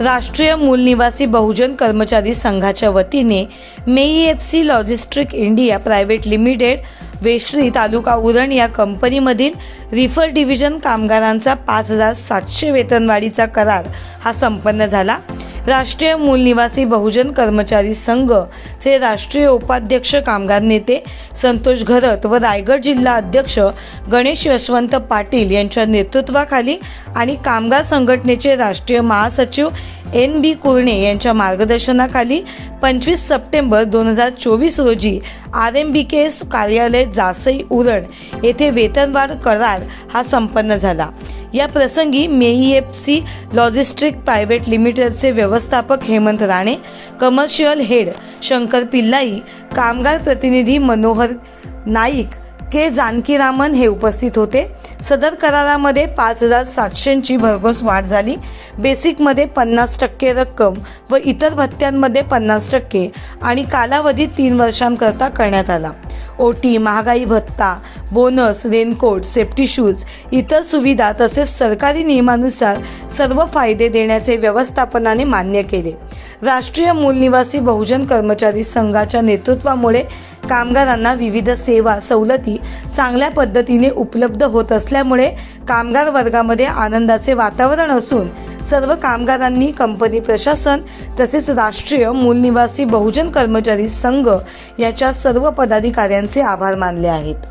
राष्ट्रीय मूलनिवासी बहुजन कर्मचारी संघाच्या वतीने May F C logistic India private limited Veshri तालुका उरण या कंपनीमधील रिफर डिव्हिजन कामगारांचा पाच हजार सातशे वेतनवाढीचा करार हा संपन्न झाला. राष्ट्रीय मूल निवासी बहुजन कर्मचारी संघ चे राष्ट्रीय उपाध्यक्ष कामगार नेते संतोष घरत व रायगड जिल्हा अध्यक्ष गणेश यशवंत पाटील यांच्या नेतृत्वाखाली आणि कामगार संघटनेचे राष्ट्रीय महासचिव एन बी कुर्णे यांच्या मार्गदर्शनाखाली पंचवीस सप्टेंबर दोन हजार चोवीस रोजी R M B K S कार्यालय जासई उरण येथे वेतनवाढ करार हा संपन्न झाला. या प्रसंगी मेई एफ सी लॉजिस्टिक प्रायव्हेट लिमिटेडचे व्यवस्थापक हेमंत राणे कमर्शियल हेड शंकर पिल्लाई कामगार प्रतिनिधी मनोहर नाईक के जानकीरामन हे उपस्थित होते. सदर करारामध्ये पाच हजार सातशेंची भरघोस वाढ झाली. बेसिकमध्ये पन्नास टक्के रक्कम व इतर भत्त्यांमध्ये पन्नास टक्के आणि कालावधी तीन वर्षांकरता करण्यात आला. ओटी महागाई भत्ता बोनस रेनकोट सेफ्टी शूज इतर सुविधा तसेच सरकारी नियमानुसार सर्व फायदे देण्याचे व्यवस्थापनाने मान्य केले. राष्ट्रीय मूलनिवासी बहुजन कर्मचारी संघाच्या नेतृत्वामुळे कामगारांना विविध सेवा सवलती चांगल्या पद्धतीने उपलब्ध होत असल्यामुळे कामगार वर्गामध्ये आनंदाचे वातावरण असून सर्व कामगारांनी कंपनी प्रशासन तसेच राष्ट्रीय मूलनिवासी बहुजन कर्मचारी संघ याच्या सर्व पदाधिकाऱ्यांचे आभार मानले आहेत.